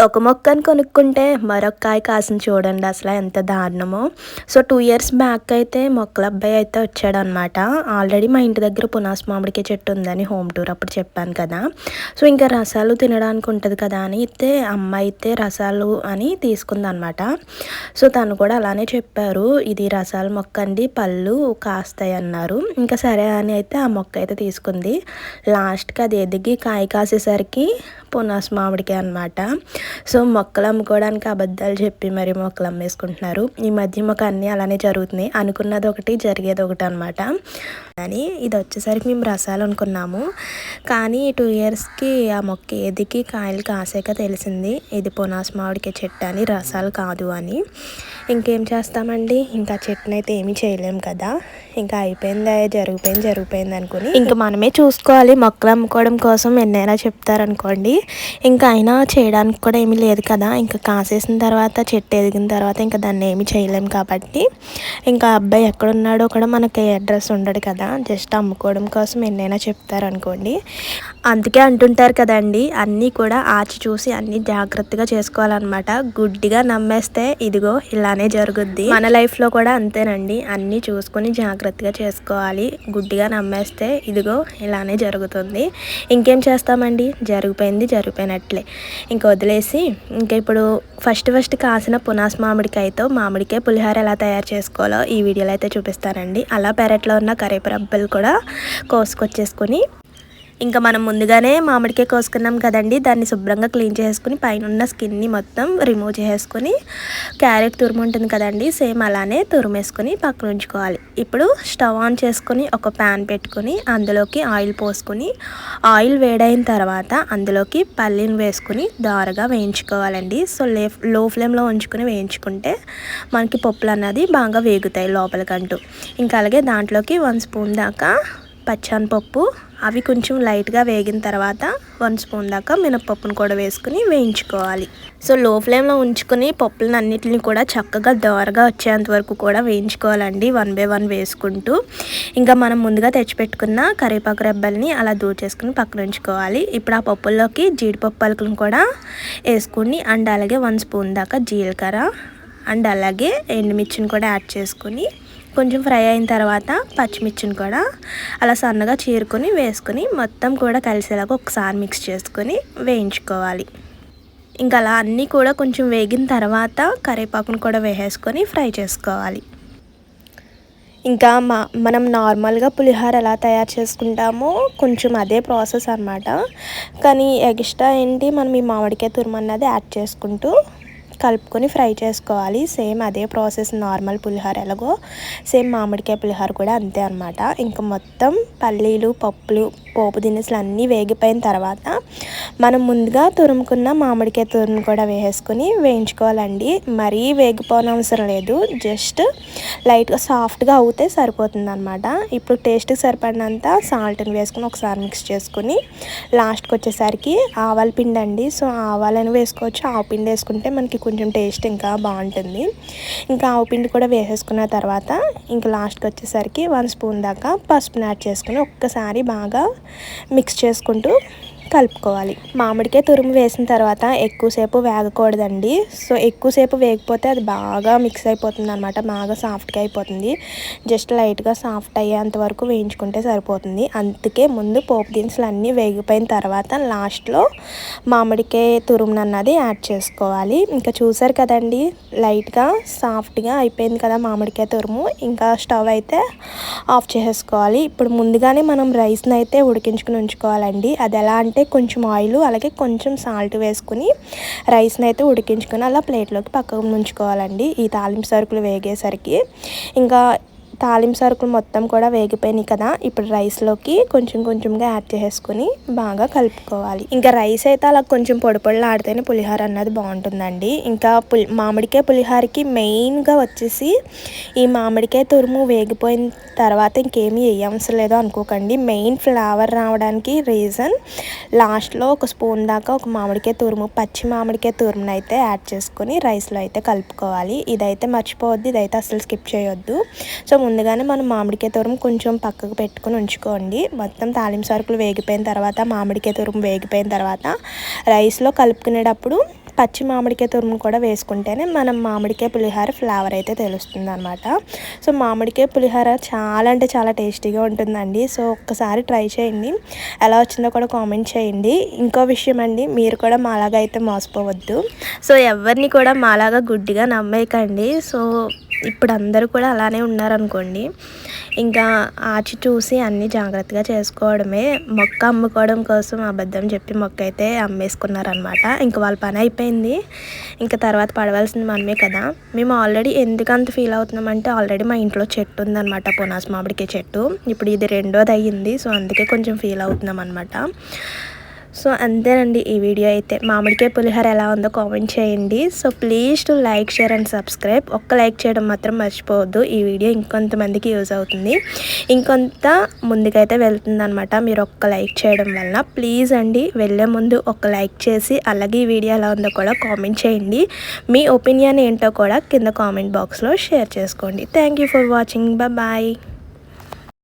ఒక మొక్కను కొనుక్కుంటే మరొక కాయ కాసింది చూడండి అసలు ఎంత దారుణమో. సో టూ ఇయర్స్ బ్యాక్ అయితే మొక్కల అబ్బాయి అయితే వచ్చాడనమాట ఆల్రెడీ మా ఇంటి దగ్గర పునాస్ మామిడికాయ చెట్టు ఉందని హోమ్ టూర్ అప్పుడు చెప్పాను కదా. సో ఇంకా రసాలు తినడానికి ఉంటుంది కదా అని అయితే అమ్మ అయితే రసాలు అని తీసుకుందనమాట సో తను కూడా అలానే చెప్పారు ఇది రసాల మొక్క అండి పళ్ళు కాస్తాయి అన్నారు. ఇంకా సరే అని అయితే ఆ మొక్క అయితే తీసుకుంది. లాస్ట్కి అది ఎదిగి కాయ కాసేసరికి పునాస్ మామిడికాయ అనమాట సో మొక్కలు అమ్ముకోవడానికి అబద్ధాలు చెప్పి మరి మొక్కలు అమ్మేసుకుంటున్నారు. ఈ మధ్య మాకు అన్నీ అలానే జరుగుతున్నాయి. అనుకున్నది ఒకటి జరిగేది ఒకటి అనమాట కానీ ఇది వచ్చేసరికి మేము రసాలు అనుకున్నాము. కానీ టూ ఇయర్స్కి ఆ మొక్క ఏదికి కాయలు కాసాక తెలిసింది. ఇది పునాస్ మామిడికి చెట్టు అని రసాలు కాదు అని. ఇంకేం చేస్తామండి? ఇంకా చెట్టునైతే అయితే ఏమీ చేయలేము కదా. ఇంకా అయిపోయిందా జరిగిపోయింది జరిగిపోయింది అనుకుని ఇంకా మనమే చూసుకోవాలి. మొక్కలు అమ్ముకోవడం కోసం ఎన్నైనా చెప్తారనుకోండి. ఇంకా అయినా చేయడానికి కూడా ఏమీ లేదు కదా. ఇంకా కాసేసిన తర్వాత చెట్టు ఎదిగిన తర్వాత ఇంకా దాన్ని ఏమీ చేయలేము కాబట్టి. ఇంకా అబ్బాయి ఎక్కడున్నాడో కూడా మనకి అడ్రస్ ఉండడు కదా. జస్ట్ అమ్ముకోవడం కోసం ఎన్నైనా చెప్తారనుకోండి. అందుకే అంటుంటారు కదండి అన్నీ కూడా ఆచి చూసి అన్నీ జాగ్రత్తగా చేసుకోవాలన్నమాట. గుడ్డిగా నమ్మేస్తే ఇదిగో ఇలా ఇలానే జరుగుద్ది. మన లైఫ్లో కూడా అంతేనండి. అన్నీ చూసుకొని జాగ్రత్తగా చేసుకోవాలి. గుడ్డిగా నమ్మేస్తే ఇదిగో ఇలానే జరుగుతుంది. ఇంకేం చేస్తామండి? జరిగిపోయింది జరిగిపోయినట్లే. ఇంక వదిలేసి ఇంకా ఇప్పుడు ఫస్ట్ ఫస్ట్ కాసిన పునాస్ మామిడికాయతో మామిడికాయ పులిహోర ఎలా తయారు చేసుకోవాలో ఈ వీడియోలో అయితే చూపిస్తానండి. అలా పెరట్లో ఉన్న కరేపరబ్బలు కూడా కోసుకొచ్చేసుకొని ఇంకా మనం ముందుగానే మామిడికాయ కోసుకున్నాం కదండి. దాన్ని శుభ్రంగా క్లీన్ చేసుకుని పైన ఉన్న స్కిన్ని మొత్తం రిమూవ్ చేసుకొని క్యారెట్ తురుము ఉంటుంది కదండి. సేమ్ అలానే తురుమేసుకొని పక్కన ఉంచుకోవాలి. ఇప్పుడు స్టవ్ ఆన్ చేసుకొని ఒక ప్యాన్ పెట్టుకొని అందులోకి ఆయిల్ పోసుకొని ఆయిల్ వేడైన తర్వాత అందులోకి పల్లీని వేసుకుని దారగా వేయించుకోవాలండి. సో లే లో ఫ్లేమ్లో ఉంచుకొని వేయించుకుంటే మనకి పప్పులు అన్నది బాగా వేగుతాయి లోపలికంటూ ఇంకా అలాగే దాంట్లోకి వన్ స్పూన్ దాకా పచ్చనిపప్పు అవి కొంచెం లైట్గా వేగిన తర్వాత వన్ స్పూన్ దాకా మినపప్పును కూడా వేసుకుని వేయించుకోవాలి. సో లో ఫ్లేమ్లో ఉంచుకుని పప్పులను అన్నిటిని కూడా చక్కగా దోరగా వచ్చేంత వరకు కూడా వేయించుకోవాలండి. వన్ బై వన్ వేసుకుంటూ. ఇంకా మనం ముందుగా తెచ్చిపెట్టుకున్న కరివేపాకు రెబ్బల్ని అలా దూచేసుకుని పక్కన ఉంచుకోవాలి. ఇప్పుడు ఆ పప్పుల్లోకి జీడిపప్పు పలుకులను కూడా వేసుకుని అండ్ అలాగే వన్ స్పూన్ దాకా జీలకర్ర అండ్ అలాగే ఎండుమిర్చిని కూడా యాడ్ చేసుకుని కొంచెం ఫ్రై అయిన తర్వాత పచ్చిమిర్చిని కూడా అలా సన్నగా చీరుకొని వేసుకొని మొత్తం కూడా కలిసేలాగా ఒకసారి మిక్స్ చేసుకొని వేయించుకోవాలి. ఇంకా అలా అన్నీ కూడా కొంచెం వేగిన తర్వాత కరివేపాకును కూడా వేసేసుకొని ఫ్రై చేసుకోవాలి. ఇంకా మా మనం నార్మల్గా పులిహోర ఎలా తయారు చేసుకుంటామో కొంచెం అదే ప్రాసెస్ అనమాట కానీ ఎక్స్ట్రా ఏంటి మనం ఈ మామిడికాయ తురుమన్నది యాడ్ చేసుకుంటూ కలుపుకొని ఫ్రై చేసుకోవాలి. సేమ్ అదే ప్రాసెస్ నార్మల్ పులిహోర ఎలాగో. సేమ్ మామిడికాయ పులిహోర కూడా అంతే అనమాట ఇంకా మొత్తం పల్లీలు పప్పులు పోపు దినుసులు అన్నీ వేగిపోయిన తర్వాత మనం ముందుగా తురుముకున్న మామిడికాయ తురుము కూడా వేసుకొని వేయించుకోవాలండి. మరీ వేగిపోనవసరం లేదు. జస్ట్ లైట్గా సాఫ్ట్గా అవుతే సరిపోతుంది అనమాట ఇప్పుడు టేస్ట్కి సరిపడినంత సాల్ట్ని వేసుకొని ఒకసారి మిక్స్ చేసుకుని లాస్ట్కి వచ్చేసరికి ఆవాల పిండి అండి సో ఆవాలని వేసుకోవచ్చు. ఆవు పిండి వేసుకుంటే మనకి కొంచెం టేస్ట్ ఇంకా బాగుంటుంది. ఇంకా ఆవు పిండి కూడా వేసేసుకున్న తర్వాత ఇంకా లాస్ట్కి వచ్చేసరికి వన్ స్పూన్ దాకా పసుపుని యాడ్ చేసుకుని ఒక్కసారి బాగా మిక్స్ చేసుకుంటూ కలుపుకోవాలి. మామిడికాయ తురుము వేసిన తర్వాత ఎక్కువసేపు వేగకూడదండి. సో ఎక్కువసేపు వేగిపోతే అది బాగా మిక్స్ అయిపోతుంది అనమాట బాగా సాఫ్ట్గా అయిపోతుంది. జస్ట్ లైట్గా సాఫ్ట్ అయ్యేంత వరకు వేయించుకుంటే సరిపోతుంది. అందుకే ముందు పోపు దినుసులు అన్నీ వేగిపోయిన తర్వాత లాస్ట్లో మామిడికాయ తురుము అన్నది యాడ్ చేసుకోవాలి. ఇంకా చూసారు కదండి లైట్గా సాఫ్ట్గా అయిపోయింది కదా మామిడికాయ తురుము. ఇంకా స్టవ్ అయితే ఆఫ్ చేసేసుకోవాలి. ఇప్పుడు ముందుగానే మనం రైస్ని అయితే ఉడికించుకుని ఉంచుకోవాలండి. అది ఎలా అంటే అయితే కొంచెం ఆయిల్ అలాగే కొంచెం సాల్ట్ వేసుకుని రైస్ని అయితే ఉడికించుకొని అలా ప్లేట్లోకి పక్కకు ఉంచుకోవాలండి ఈ తాలింపు సరుకులు వేగేసరికి. ఇంకా తాలింపు సరుకులు మొత్తం కూడా వేగిపోయినాయి కదా. ఇప్పుడు రైస్లోకి కొంచెం కొంచెంగా యాడ్ చేసుకొని బాగా కలుపుకోవాలి. ఇంకా రైస్ అయితే అలా కొంచెం పొడి పొడిలు ఆడితేనే పులిహోర అన్నది బాగుంటుందండి. ఇంకా పులి మామిడికాయ పులిహోరకి మెయిన్గా వచ్చేసి ఈ మామిడికాయ తురుము వేగిపోయిన తర్వాత ఇంకేమీ వేయవసరం లేదో అనుకోకండి. మెయిన్ ఫ్లేవర్ రావడానికి రీజన్ లాస్ట్లో ఒక స్పూన్ దాకా ఒక మామిడికాయ తురుము పచ్చి మామిడికాయ తురుమును అయితే యాడ్ చేసుకొని రైస్లో అయితే కలుపుకోవాలి. ఇదైతే మర్చిపోవద్దు ఇదైతే అసలు స్కిప్ చేయొద్దు. సో ముందుగానే మనం మామిడికాయ తురుము కొంచెం పక్కకు పెట్టుకుని ఉంచుకోండి. మొత్తం తాలింపు సరుకులు వేగిపోయిన తర్వాత మామిడికాయ తురుము వేగిపోయిన తర్వాత రైస్లో కలుపుకునేటప్పుడు పచ్చి మామిడికాయ తురుము కూడా వేసుకుంటేనే మనం మామిడికాయ పులిహోర ఫ్లేవర్ అయితే తెలుస్తుంది అనమాట సో మామిడికాయ పులిహోర చాలా అంటే చాలా టేస్టీగా ఉంటుందండి. సో ఒక్కసారి ట్రై చేయండి. ఎలా వచ్చిందో కూడా కామెంట్ చేయండి. ఇంకో విషయం అండి మీరు కూడా మాలాగా అయితే మోసపోవద్దు. సో ఎవరిని కూడా మాలాగా గుడ్డిగా నమ్మేయకండి. సో ఇప్పుడు అందరూ కూడా అలానే ఉన్నారనుకోండి ఇంకా ఆచి చూసి అన్నీ జాగ్రత్తగా చేసుకోవడమే. మొక్క అమ్ముకోవడం కోసం అబద్ధం చెప్పి మొక్క అయితే అమ్మేసుకున్నారనమాట ఇంకా వాళ్ళ పని అయిపోయింది. ఇంకా తర్వాత పడవలసింది మనమే కదా. మేము ఆల్రెడీ ఎందుకు అంత ఫీల్ అవుతున్నామంటే ఆల్రెడీ మా ఇంట్లో చెట్టు ఉందన్నమాట పునాస్ మామిడికాయ చెట్టు. ఇప్పుడు ఇది రెండోది అయ్యింది సో అందుకే కొంచెం ఫీల్ అవుతున్నాం అనమాట సో అంతేనండి ఈ వీడియో అయితే. మామిడికాయ పులిహోర ఎలా ఉందో కామెంట్ చేయండి. So please to like share and subscribe ఒక్క లైక్ చేయడం మాత్రం మర్చిపోవద్దు. ఈ వీడియో ఇంకొంతమందికి యూజ్ అవుతుంది. ఇంకొంత ముందుకైతే వెళ్తుందనమాట మీరు ఒక్క లైక్ చేయడం వలన ప్లీజ్ అండి వెళ్ళే ముందు ఒక లైక్ చేసి అలాగే ఈ వీడియో ఎలా ఉందో కూడా కామెంట్ చేయండి. మీ ఒపీనియన్ ఏంటో కూడా కింద కామెంట్ బాక్స్లో షేర్ చేసుకోండి. Thank you for watching bye